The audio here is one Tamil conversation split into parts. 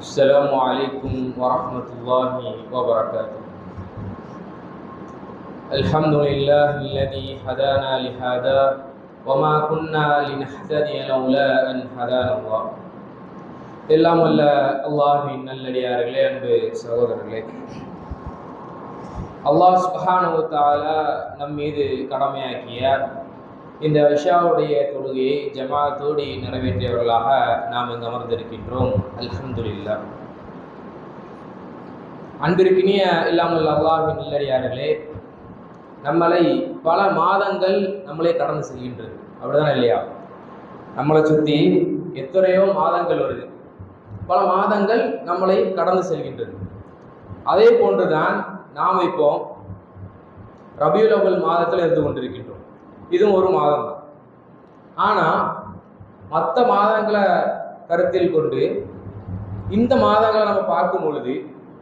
السلام عليكم ورحمة الله وبركاته. الحمد لله الذي هدانا لهذا وما كنا لنهتدي لولا أن هدانا الله. إلا ملا الله إن الذي أرغلين நல்லடியார்களே அன்பு الله سبحانه وتعالى நம் كرمي கடமையாக்கிய இந்த விஷாவுடைய தொழுகையை ஜமாத்தோடு நிறைவேற்றியவர்களாக நாம் இங்கு அமர்ந்திருக்கின்றோம். அல்ஹம்துல்லா அன்பிற்கினிய இல்லாமல் அல்லாஹின் இல்லடியார்களே நம்மளை பல மாதங்கள் நம்மளே கடந்து செல்கின்றது. அப்படிதானே இல்லையா? நம்மளை சுற்றி எத்தனையோ மாதங்கள் வருது. பல மாதங்கள் நம்மளை கடந்து செல்கின்றது. அதே போன்றுதான் நாம் இப்போ ரபியுலவல் மாதத்தில் இருந்து கொண்டிருக்கின்றோம். இதுவும் ஒரு மாதம் தான். ஆனால் மற்ற மாதங்களை கருத்தில் கொண்டு இந்த மாதங்களை நம்ம பார்க்கும் பொழுது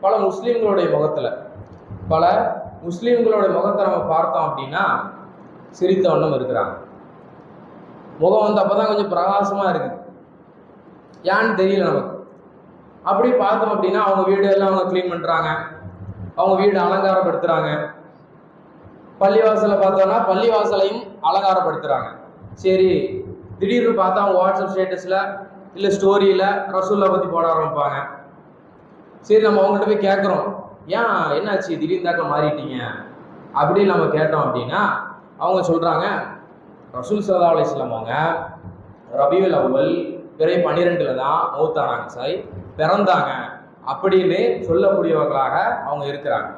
பல முஸ்லீம்களுடைய முகத்தில் பல முஸ்லீம்களுடைய முகத்தை நம்ம பார்த்தோம் அப்படின்னா சிரித்த வண்ணம் இருக்கிறாங்க. முகம் வந்து அப்போ தான் கொஞ்சம் பிரகாசமாக இருக்குது ஏன்னு தெரியல நமக்கு. அப்படி பார்த்தோம் அப்படின்னா அவங்க வீடு எல்லாம் அவங்க க்ளீன் பண்ணுறாங்க அவங்க வீடு அலங்காரப்படுத்துகிறாங்க பள்ளிவாசலை பார்த்தோன்னா பள்ளிவாசலையும் அலங்காரப்படுத்துகிறாங்க சரி திடீர்னு பார்த்தா அவங்க வாட்ஸ்அப் ஸ்டேட்டஸில் இல்லை ஸ்டோரியில் ரசூல்லா பற்றி போட ஆரம்பிப்பாங்க. சரி நம்ம அவங்கள்ட்ட போய் கேட்குறோம் ஏன் என்னாச்சு? திடீர்னு தாக்க மாறிட்டீங்க. அப்படின்னு நம்ம கேட்டோம் அப்படின்னா அவங்க சொல்கிறாங்க ரசூல் சல்லா அலிஸ்லாம் அவங்க ரபியுல் அவ்வல் பிறை பன்னிரெண்டில் தான் மௌத்தானாங்க சாய் பிறந்தாங்க. அப்படின்னு சொல்லக்கூடியவர்களாக அவங்க இருக்கிறாங்க.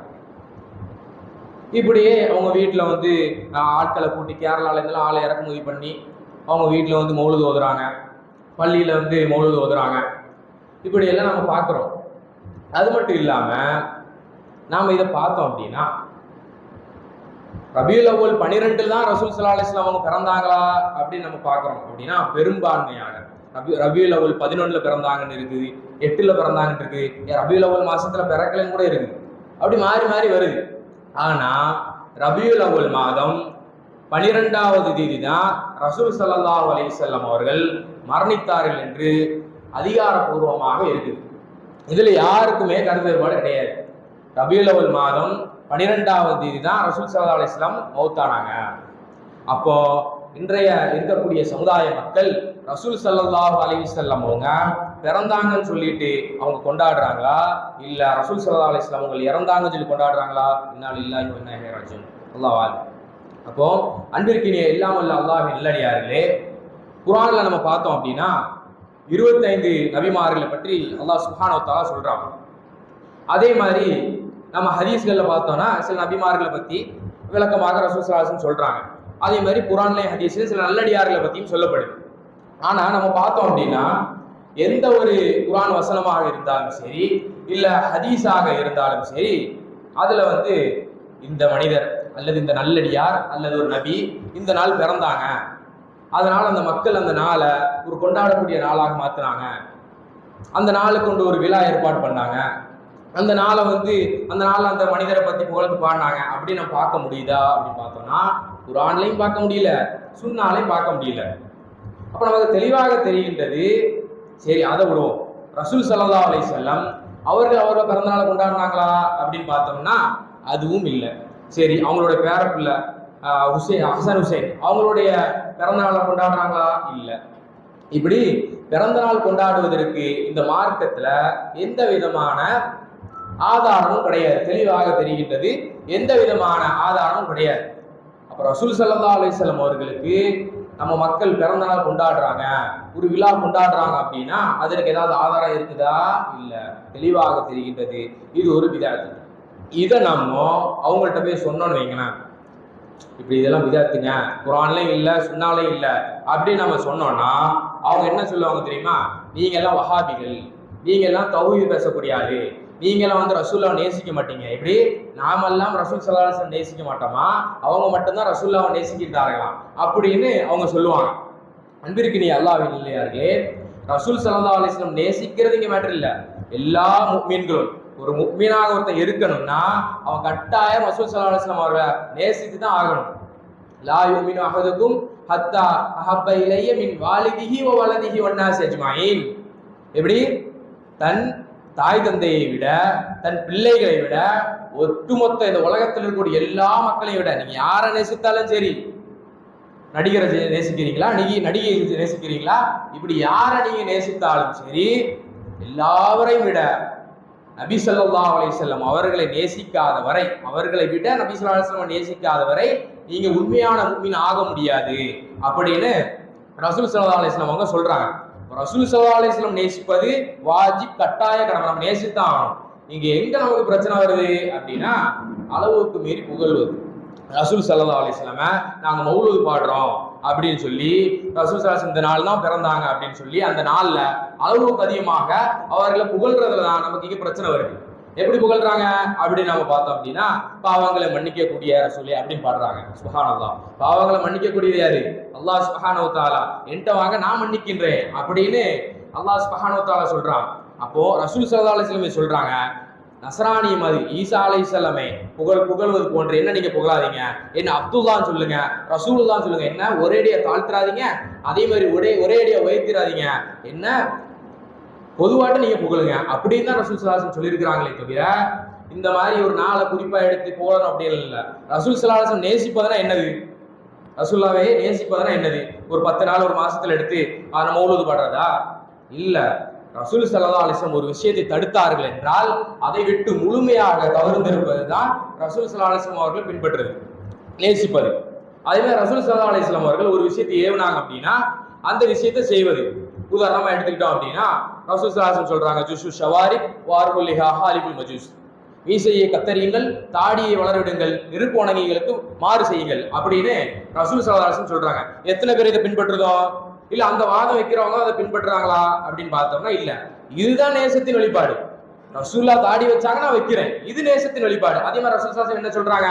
இப்படியே அவங்க வீட்டில் வந்து ஆட்களை கூட்டி கேரளாலேருந்துலாம் ஆளை இறக்குமதி பண்ணி அவங்க வீட்டில் வந்து மௌலுது ஓதுறாங்க பள்ளியில் வந்து மௌலுது ஓதுறாங்க இப்படியெல்லாம் நம்ம பார்க்குறோம் அது மட்டும் இல்லாமல் நாம் இதை பார்த்தோம் அப்படின்னா ரபியுல் அவ்வல் பன்னிரெண்டில் தான் ரசூல் சல்லா அலிஸ்லாம் அவங்க பிறந்தாங்களா அப்படின்னு நம்ம பார்க்குறோம் அப்படின்னா பெரும்பான்மையாக. ரபி ரபியுல் அவ்வல் பதினொன்றில் பிறந்தாங்கன்னு இருக்குது எட்டில் பிறந்தாங்கன்னு இருக்குது. ஏன் ரபியுல் அவ்வல் மாதத்தில் பிறக்கலன்னு கூட இருக்குது. அப்படி மாறி மாறி வருது. ஆனால் ரபியுல் அவுல் மாதம் பனிரெண்டாவது தேதி தான் ரசூல் ஸல்லல்லாஹு அலைஹி அவர்கள் மரணித்தார்கள் என்று அதிகாரப்பூர்வமாக இருக்குது. இதில் யாருக்குமே கருத்து வேறுபாடு கிடையாது. ரபியுல் அவுல் மாதம் பனிரெண்டாவது தேதி தான் ரசூல் சல்லா அலிஸ்லாம் மௌத்தானாங்க. அப்போ இன்றைய இருக்கக்கூடிய சமுதாய மக்கள் ரசூல் சல்லாஹ் அலைஹி அவங்க பிறந்தாங்கன்னு சொல்லிட்டு அவங்க கொண்டாடுறாங்களா? இல்ல ரசூல் சல்லா அலி இஸ்லாம் அவங்க இறந்தாங்கன்னு சொல்லி கொண்டாடுறாங்களா? இன்னால் இல்லா வ இன்னா இலைஹி ராஜிஊன். அப்போ அன்பிற்கினிய இல்லாமல் அல்லாஹ் இல்லடியார்களே குரானில் நம்ம பார்த்தோம் அப்படின்னா இருபத்தைந்து நபிமார்களை பற்றி அல்லாஹ் சுஹானோத்தாலா சொல்கிறாங்க அதே மாதிரி நம்ம ஹதீஸ்களில் பார்த்தோம்னா சில நபிமார்களை பற்றி விளக்கமாக ரசூசலாசன் சொல்கிறாங்க அதே மாதிரி குரான்லே ஹதீஸ்ல சில நல்லடியார்களை பற்றியும் சொல்லப்படுது. ஆனால் நம்ம பார்த்தோம் அப்படின்னா எந்த ஒரு குரான் வசனமாக இருந்தாலும் சரி இல்ல ஹதீஸாக இருந்தாலும் சரி அதுல வந்து இந்த மனிதர் அல்லது இந்த நல்லடியார் அல்லது ஒரு நபி இந்த நாள் பிறந்தாங்க. அதனால அந்த மக்கள் அந்த நாளை ஒரு கொண்டாடக்கூடிய நாளாக மாத்துனாங்க. அந்த நாளுக்கு கொண்டு ஒரு விழா ஏற்பாடு பண்ணாங்க. அந்த நாளை வந்து அந்த நாளில் அந்த மனிதரை பத்தி புகழ்ந்து பாடினாங்க. அப்படின்னு நம்ம பார்க்க முடியுதா அப்படின்னு பார்த்தோம்னா குரான்லையும் பார்க்க முடியல சுண்ணாலையும் பார்க்க முடியல. அப்ப நமக்கு தெளிவாக தெரிகின்றது சரி அதை விடுவோம். ரசூல் சல்லா அலை செல்லம் அவர்கள் அவரோட பிறந்தநாளை கொண்டாடினாங்களா அப்படின்னு பார்த்தோம்னா அதுவும் இல்லை. சரி அவங்களோட பேரப்பிள்ளை ஆஹ், ஹுசைன் ஹசன் ஹுசைன் அவங்களுடைய பிறந்தநாளை கொண்டாடுறாங்களா? இல்லை. இப்படி பிறந்தநாள் கொண்டாடுவதற்கு இந்த மார்க்கத்தில் எந்த விதமான ஆதாரமும் கிடையாது. தெளிவாக தெரிகின்றது எந்த விதமான ஆதாரமும் கிடையாது. அப்போ ரசூல் சல்லா அலைஹி அவர்களுக்கு நம்ம மக்கள் பிறந்த நாள் கொண்டாடுறாங்க. ஒரு விழா கொண்டாடுறாங்க அப்படின்னா அதற்கு ஏதாவது ஆதாரம் இருக்குதா? இல்லை. தெளிவாக தெரிகின்றது. இது ஒரு விதாத்து. இதை நம்ம அவங்கள்ட்ட போய் சொன்னோன்னு வைங்களேன். இப்படி இதெல்லாம் விதாத்துங்க. குரான்லையும் இல்லை சுண்ணாலையும் இல்லை. அப்படின்னு நம்ம சொன்னோம்னா அவங்க என்ன சொல்லுவாங்க தெரியுமா? நீங்க எல்லாம் வஹாபிகள். நீங்க எல்லாம் தௌஹீத் பேசக்கூடிய ஆளு. நீங்களாம் வந்து ரசூல்லாவை நேசிக்க மாட்டீங்க. இப்படி நாமெல்லாம் ரசூல் சல்லாஹ் நேசிக்க மாட்டோமா? அவங்க மட்டும்தான் ரசூல்லாவை நேசிக்கிட்டார்களாம் அப்படின்னு அவங்க சொல்லுவாங்க. அன்பிற்கு நீ அல்லாவின் இல்லையார்களே ரசூல் சல்லா அலிஸ்லம் நேசிக்கிறது இங்கே மேட்டர் இல்லை. எல்லா முக்மீன்களும் ஒரு முக்மீனாக ஒருத்தன் இருக்கணும்னா அவன் கட்டாயம் ரசூல் சல்லா அலிஸ்லாம் அவரை நேசித்து தான் ஆகணும். லா யுமினு அகதுக்கும் ஹத்தா அஹப்ப இலைய மின் வாலிதிகி ஓ வலதிகி ஒன்னா செஜ்மாயின் எப்படி? தன் தாய் தந்தையை விட தன் பிள்ளைகளை விட ஒட்டுமொத்த இந்த உலகத்தில் இருக்கக்கூடிய எல்லா மக்களையும் விட நீங்க யாரை நேசித்தாலும் சரி நடிகரை நேசிக்கிறீங்களா? நடிகை நடிகை நேசிக்கிறீங்களா? இப்படி யாரை நீங்க நேசித்தாலும் சரி எல்லாவரையும் விட நபி சொல்லா அலைஹி செல்லம் அவர்களை நேசிக்காத வரை அவர்களை விட நபி சொல்லா நேசிக்காத வரை நீங்க உண்மையான முஃமின் ஆக முடியாது. அப்படின்னு ரசூல் சல்லா அலிஸ்லாம் அவங்க சொல்றாங்க. ரசூல் சல்லா அலைஹி நேசிப்பது வாஜிப் கட்டாய கடமை நம்ம நேசித்தான் ஆகணும். இங்க எங்க நமக்கு பிரச்சனை வருது அப்படின்னா அளவுக்கு மீறி புகழ்வது. ரசூல் சல்லா அலிஸ்லாம நாங்க மௌலூது பாடுறோம் அப்படின்னு சொல்லி ரசூல் சலாஸ் இந்த நாள் தான் பிறந்தாங்க அப்படின்னு சொல்லி அந்த நாள்ல அளவுக்கு அதிகமாக அவர்களை புகழ்றதுல தான் நமக்கு இங்க பிரச்சனை வருது. எப்படி புகழ்றாங்க? அப்படின்னு நம்ம பார்த்தோம் அப்படின்னா பாவங்களை மன்னிக்கக்கூடிய சொல்லி அப்படின்னு பாடுறாங்க. சுபஹானல்லாஹ். பாவங்களை மன்னிக்கக்கூடியது யாரு? அல்லாஹ் சுபஹானஹு என்கிட்ட வாங்க நான் மன்னிக்கின்றேன். அப்படின்னு அல்லாஹ் சுபஹானஹு சொல்றான். அப்போ ரசூல் சல்லா அலிஸ்லமே சொல்றாங்க நசராணி மாதிரி ஈசா அலைஹிஸ்ஸலாமே புகழ் புகழ்வது போன்று என்ன நீங்க புகழாதீங்க? என்ன அப்துல்லான்னு சொல்லுங்க தான் சொல்லுங்க. என்ன? ஒரேடியா தாழ்த்துறாதீங்க அதே மாதிரி ஒரே ஒரேடியா உயர்த்திடாதீங்க என்ன? பொதுவாட்டு நீங்க புகழுங்க. அப்படின்னு தான் ரசூல் சலாசன் சொல்லியிருக்கிறாங்களே தவிர இந்த மாதிரி ஒரு நாளை குறிப்பா எடுத்து போகணும் அப்படின்னு இல்லை. ரசூல் சலாசன் நேசிப்பதுனா என்னது? ரசூல்லாவே நேசிப்பதுனா என்னது? ஒரு பத்து நாள் ஒரு மாசத்துல எடுத்து அதை மௌலூது படுறதா? இல்ல. ரசூல் சல்லா அலிஸ்லாம் ஒரு விஷயத்தை தடுத்தார்கள் என்றால் அதை விட்டு முழுமையாக தவிர்த்திருப்பது தான் ரசூல் சல்லா அவர்கள் பின்பற்றுறது நேசிப்பது. அதே மாதிரி ரசூல் சல்லா அலிஸ்லாம் அவர்கள் ஒரு விஷயத்தை ஏவுனாங்க அப்படின்னா அந்த விஷயத்தை செய்வது. உதாரணமா எடுத்துக்கிட்டோம் அப்படின்னா ரசூசாசன் சொல்றாங்க ஜுஷு ஷவாரி வார்குல்லிஹா ஹாலிபுல் மஜூஸ். மீசையை கத்தரியுங்கள் தாடியை வளரவிடுங்கள் நெருப்புணங்கிகளுக்கு மாறு செய்யுங்கள் அப்படின்னு ரசூல் சல்லாஹம் சொல்றாங்க. எத்தனை பேர் இதை பின்பற்றுதோ? இல்ல அந்த வாதம் வைக்கிறவங்க அதை பின்பற்றுறாங்களா அப்படின்னு பார்த்தோம்னா இல்ல. இதுதான் நேசத்தின் வெளிப்பாடு. ரசூல்லா தாடி வச்சாங்கன்னா நான் வைக்கிறேன். இது நேசத்தின் வெளிப்பாடு. அதே மாதிரி ரசூல் சாசன் என்ன சொல்றாங்க?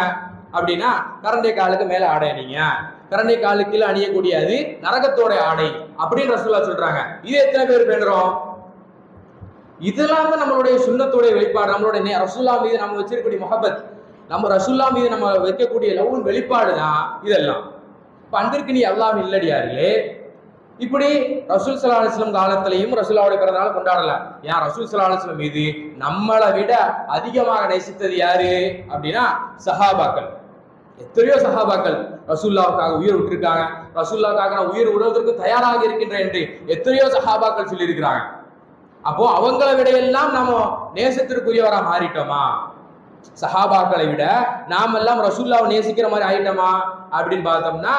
அப்படின்னா கரண்டே காலுக்கு மேல ஆடையணிங்க கரண்டை காலுக்கு கீழே அணியக்கூடிய அது நரகத்தோட ஆடை அப்படின்னு ரசூல்லா சொல்றாங்க. இது எத்தனை பேர் பேணுறோம்? இதெல்லாம் தான் நம்மளுடைய சுண்ணத்துடைய வெளிப்பாடு. நம்மளுடைய நே- ரசூல்லா மீது நம்ம வச்சிருக்கக்கூடிய முகபத் நம்ம ரசூல்லா மீது நம்ம வைக்கக்கூடிய லவ்வின் வெளிப்பாடு தான் இதெல்லாம். இப்போ அன்பிற்கு நீ எல்லாம் இல்லடியார்களே இப்படி ரசூல் சலா அலுவலம் காலத்திலையும் ரசூல்லாவுடைய பிறந்தநாள் கொண்டாடல. ஏன் ரசூல் சலா அலுவலம் மீது நம்மளை விட அதிகமாக நேசித்தது யாரு? அப்படின்னா சஹாபாக்கள். எத்தனையோ சஹாபாக்கள் ரசூல்லாவுக்காக உயிர் விட்டுருக்காங்க. ரசூல்லாவுக்காக நான் உயிர் விடுவதற்கு தயாராக இருக்கின்றேன் என்று எத்தனையோ சஹாபாக்கள் சொல்லியிருக்கிறாங்க. அப்போ அவங்களை விட எல்லாம் நாம நேசத்திற்குரியவரா மாறிட்டோமா? சஹாபாக்களை விட நாம் எல்லாம் ரசூல்லாவை நேசிக்கிற மாதிரி ஆயிட்டோமா? அப்படின்னு பார்த்தோம்னா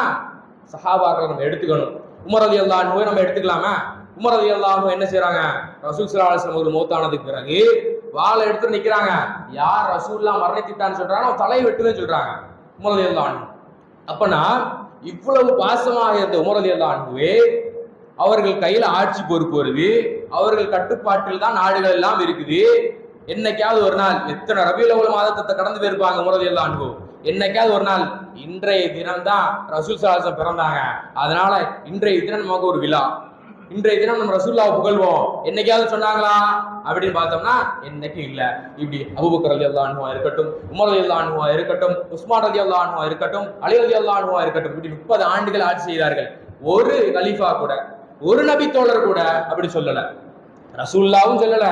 சஹாபாக்களை நம்ம எடுத்துக்கணும். உமர் அலி நோய் நம்ம எடுத்துக்கலாமா? உமர் அலி அல்லாஹ் என்ன செய்யறாங்க ரசூல் ஸல்லல்லாஹு ஒரு மூத்தானதுக்கு பிறகு வாளை எடுத்து நிக்கிறாங்க. யார் ரசூல்லா மரணித்திட்டான்னு சொல்றாங்க தலை வெட்டுவேன்னு சொல்றாங்க. உமர் அலி அப்பனா இவ்வளவு பாசமாக இருந்த உமர் அலி அவர்கள் கையில் ஆட்சி பொறுப்பு வருது அவர்கள் கட்டுப்பாட்டில் தான் நாடுகள் எல்லாம் இருக்குது. என்னைக்காவது ஒரு நாள் எத்தனை ரபியுல் அவ்வளவு மாதத்தை கடந்து போயிருப்பாங்க உமரது எல்லாம் என்னைக்காவது ஒரு நாள் இன்றைய தினம் தான் ரசூல் சாசம் பிறந்தாங்க. அதனால இன்றைய தினம் நமக்கு ஒரு விழா. இன்றைய தினம் நம்ம ரசூல்லாவை புகழ்வோம். என்னைக்காவது சொன்னாங்களா? அப்படின்னு பார்த்தோம்னா என்னைக்கும் இல்லை. இப்படி அபுபக்கர் அலி அல்லா அனுவா இருக்கட்டும் உமர் அலி அல்லா அனுவா இருக்கட்டும் உஸ்மான் அலி அல்லா அனுவா இருக்கட்டும் அலி அலி அல்லா அனுவா இருக்கட்டும் இப்படி முப்பது ஆண்டுகள் ஆட்சி செய்தார்கள் ஒரு கலீஃபா கூட ஒரு நபி தோழர் கூட அப்படி சொல்லல. ரசூல்லாவும் சொல்லல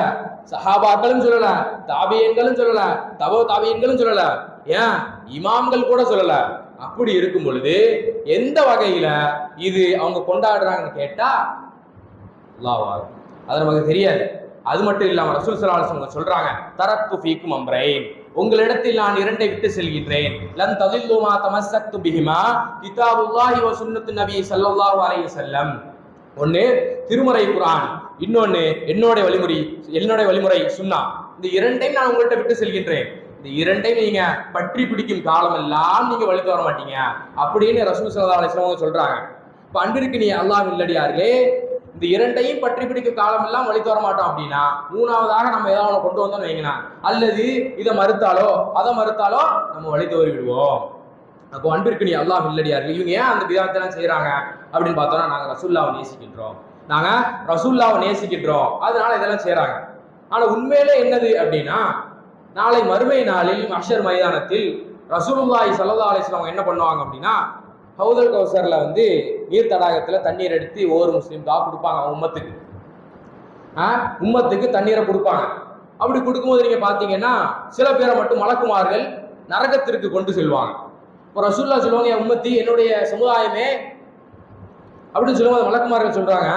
சஹாபாக்களும் சொல்லல தாபியன்களும் சொல்லல தபோ தாபியன்களும் சொல்லல. ஏன்? இமாம்கள் கூட சொல்லல. அப்படி இருக்கும் பொழுது எந்த வகையில இது அவங்க கொண்டாடுறாங்கன்னு கேட்டா அல்லாஹ் அது நமக்கு தெரியாது. அது மட்டும் இல்லாமல் ரசூல் ஸல்லல்லாஹு அலைஹி சொல்றாங்க தரத்து ஃபீக்கும் அம்ரைன். உங்களிடத்தில் நான் இரண்டை விட்டு செல்கின்றேன். லன் ததில்லு மா பிஹிமா கிதாபுல்லாஹி வ சுன்னத்து நபி ஸல்லல்லாஹு அலைஹி வஸல்லம். ஒன்று திருமறை குரான் இன்னொன்று என்னோட வழிமுறை என்னோட வழிமுறை சுன்னா. இந்த இரண்டையும் நான் உங்கள்கிட்ட விட்டு செல்கின்றேன். இந்த இரண்டையும் நீங்க பற்றி பிடிக்கும் காலம் எல்லாம் நீங்க வழித்து வர மாட்டீங்க. அப்படின்னு ரசூல் ஸல்லல்லாஹு அலைஹி வஸல்லம் சொல்றாங்க. அன்பிற்கு நீ அல்லாஹ் இல்லடியார்களே இந்த இரண்டையும் பற்றி பிடிக்க காலம் எல்லாம் வழி தர மாட்டோம் அப்படின்னா மூணாவதாக நம்ம ஏதாவது ஒன்று கொண்டு வந்தோம்னு வைங்களா அல்லது இதை மறுத்தாலோ அதை மறுத்தாலோ நம்ம வழி தவறி விடுவோம். அப்போ அன்பிற்கு நீ அல்லாஹ் இல்லடியார்கள் இவங்க ஏன் அந்த விதத்தெல்லாம் செய்கிறாங்க அப்படின்னு பார்த்தோம்னா நாங்க ரசூல்லாவை நேசிக்கின்றோம். நாங்க ரசூல்லாவை நேசிக்கின்றோம். அதனால இதெல்லாம் செய்கிறாங்க ஆனா உண்மையிலே என்னது அப்படின்னா நாளை மறுமை நாளில் மஷர் மைதானத்தில் ரசூலுல்லாய் சல்லா அலிஸ்லாம் என்ன பண்ணுவாங்க அப்படின்னா ஹவுதல் கவுசரில் வந்து நீர் தடாகத்தில் தண்ணீர் எடுத்து ஒவ்வொரு முஸ்லீம்காக கொடுப்பாங்க அவங்க உம்மத்துக்கு. ஆ, உம்மத்துக்கு தண்ணீரை கொடுப்பாங்க. அப்படி கொடுக்கும்போது நீங்கள் பார்த்தீங்கன்னா சில பேரை மட்டும் மலக்குமார்கள் நரகத்திற்கு கொண்டு செல்வாங்க. இப்போ ரசூல்லா சொல்லுவாங்க என் உம்மத்தி என்னுடைய சமுதாயமே அப்படின்னு சொல்லும்போது மலக்குமார்கள் சொல்கிறாங்க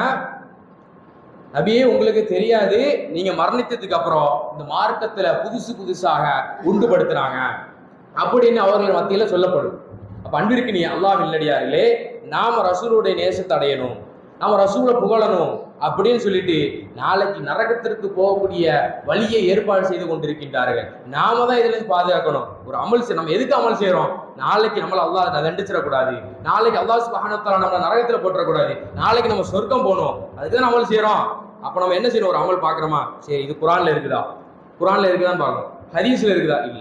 நபியே உங்களுக்கு தெரியாது. நீங்க மரணித்ததுக்கு அப்புறம் இந்த மார்க்கத்துல புதுசு புதுசாக உண்டுபடுத்துறாங்க. அப்படின்னு அவர்கள் மத்தியில சொல்லப்படும். அப்ப அன்பிற்கு நீ அல்லாஹ் இல்லடியார்களே நாம ரசூலுடைய நேசத்தை அடையணும். நாம ரசூலை புகழணும் அப்படின்னு சொல்லிட்டு நாளைக்கு நரகத்திற்கு போகக்கூடிய வழியை ஏற்பாடு செய்து கொண்டிருக்கின்றார்கள். நாம தான் இதுல இருந்து பாதுகாக்கணும். ஒரு அமல் செய்- நம்ம எதுக்கு அமல் செய்யறோம் நாளைக்கு நம்மள அல்லாஹ் தண்டிச்சிடக்கூடாது. நாளைக்கு அல்லாஹ் சுபஹானத்தால நம்மள நரகத்துல போட்டுறக்கூடாது நாளைக்கு நம்ம சொர்க்கம் போகணும். அதுக்கு தான் அமல் செய்யறோம் அப்ப நம்ம என்ன செய்யணும்? ஒரு அமல் பாக்குறோமா சரி இது குரான்ல இருக்குதா? குரான்ல இருக்குதான்னு பார்க்கணும். ஹரீஸ்ல இருக்குதா? இல்ல.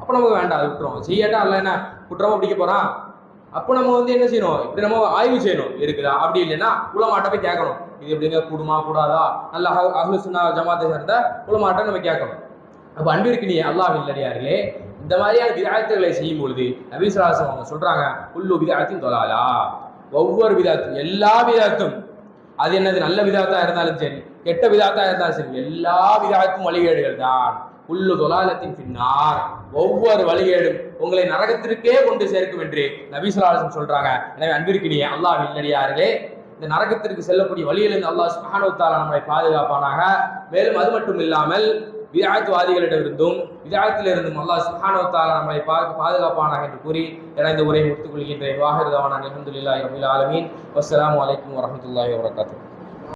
அப்ப நமக்கு வேண்டாம் அது விட்டுரும் செய்யாட்டா இல்லைன்னா குற்றமா பிடிக்க போறான்? அப்போ நம்ம வந்து என்ன செய்யணும்? இப்படி நம்ம ஆய்வு செய்யணும். இருக்குதா? அப்படி இல்லைன்னா உலமாட்ட போய் கேட்கணும். இது எப்படிங்க? கூடுமா? கூடாதா? நல்ல அஹ் ஜமாத்தை சேர்ந்த உலமாட்ட நம்ம கேட்கணும். அப்ப அன்பிற்கு அல்லாஹ் இல்லடியார்களே இந்த மாதிரியான விதாயத்துகளை செய்யும் பொழுது நபீஸ்வராசம் அவங்க சொல்றாங்க உள்ளு விதாயத்தையும் தொழாதா ஒவ்வொரு விதாத்தும் எல்லா விதாத்தும் அது என்னது? நல்ல விதாத்தா இருந்தாலும் சரி கெட்ட விதாத்தா இருந்தாலும் சரி எல்லா விதாத்தும் வழிகேடுகள் தான். உள்ளு தொலாலத்தின் பின்னார் ஒவ்வொரு வழிகேடும் உங்களை நரகத்திற்கே கொண்டு சேர்க்கும் என்று நபீஸ்வராசம் சொல்றாங்க. எனவே அன்பிற்கு அல்லாஹ் இல்லடியார்களே இந்த நரகத்திற்கு செல்லக்கூடிய வழியிலிருந்து அல்லாஹ் சுப்ஹானஹு நம்மளை பாதுகாப்பானாக. மேலும் அது மட்டும் இல்லாமல் விதாயத்துவாதிகளிடமிருந்தும் விதாயத்திலிருந்தும் அல்லாஹ் சுப்ஹானஹு நம்மளை பா- பாதுகாப்பானாக என்று கூறி இணைந்து உரை உரையை முடித்துக் கொள்கின்றேன். வாஹிர் தவானா அல்ஹம்துலில்லாஹி ஆலமீன். வஸ்ஸலாமு அலைக்கும் வரஹ்மத்துல்லாஹி வபரகாத்துஹு.